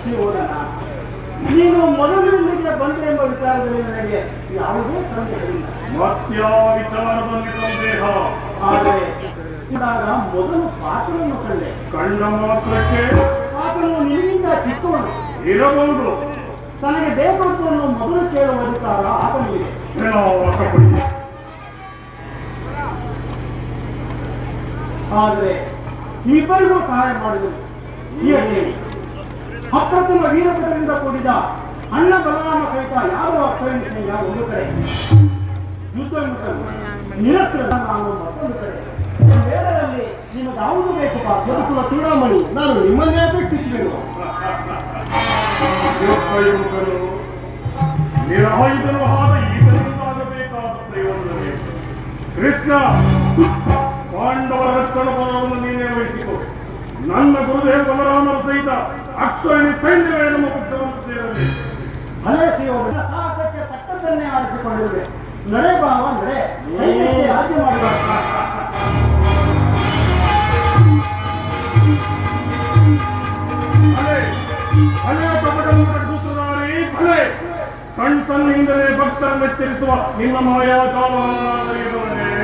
ಶಿವೋದನ ನೀನು ಮೊದಲು ಬಂದ್ರೆ ಬಂದೆ ಎಂಬ ವಿಚಾರದಲ್ಲಿ ನನಗೆ ಯಾವುದೇ ಸಂದೇಹವಿಲ್ಲ ಸಂದೇಹ ಆದರೆ ಮೊದಲು ಪಾತ್ರವನ್ನು ಕಂಡೆ ಕಂಡ ಮಾತ್ರಕ್ಕೆ ಪಾತ್ರನು ನಿನ್ನಿಂದ ಚಿಕ್ಕವನು ಇರಬಹುದು ತನಗೆ ಬೇಕಾದನ್ನು ಮೊದಲು ಕೇಳುವ ಅಧಿಕಾರ ಹೇಳಾಕಪಡಿ ಆದರೆ ಇಬ್ಬರಿಗೂ ಸಹಾಯ ಕೇಳಿ ಅಪ್ರತಿಮ ವೀರಪಟರಿಂದ ಕೂಡಿದ ಅಣ್ಣ ಬಲರಾಮ ಸಹಿತ ಯಾರು ಅಕ್ಷರಣಿ ಸೈನ್ಯ ಒಂದು ಕಡೆ. ಯುದ್ಧ ನಿರಸ್ತ್ರ ನಾನು ಮತ್ತೊಂದು ಕಡೆ. ವೇಳೆಯಲ್ಲಿ ನಿಮಗೆ ಯಾವುದು ಬೇಕು ಬದುಕುವ ಚೂಡಾಮಣಿ ನಾನು ನಿಮ್ಮನ್ನೇ ಅಪೇಕ್ಷಿಸಬೇಕು ನಿರಾಯುಧನು ಆದ ಈತನಿಂದಾಗಬೇಕಾದ ಪ್ರಯೋಜನವೇ ಕೃಷ್ಣ, ಪಾಂಡವರ ರಕ್ಷಣ ಪರವನ್ನು ನೀನೇ ವಹಿಸಿಕೊ ನನ್ನ ಗುರುದೇವ ಬಲರಾಮರ ಸಹಿತ ಅಕ್ಷರಣಿ ಸೈನ್ಯವೇ ನಮ್ಮ ಪಕ್ಷವನ್ನು ಸೇರಲಿ. ಭಲೆ ಸಿಯೋದನ ಸಾಹಸಕ್ಕೆ ತಕ್ಕದ್ದನ್ನೇ ಆರಿಸಿಕೊಂಡಿರುವೆ. ನಡೆ ಭಾವ ನಡೆ. ಆಜ್ಞೆ ಮಾಡುವ. ಭಲೆ. ಸೂತ್ರಧಾರಿ ಕಣ್ಸನ್ನಿಂದಲೇ ಭಕ್ತರನ್ನು ಎಚ್ಚರಿಸುವ ನಿಮ್ಮ ಮಾಯಾ ಬಳಿರೇ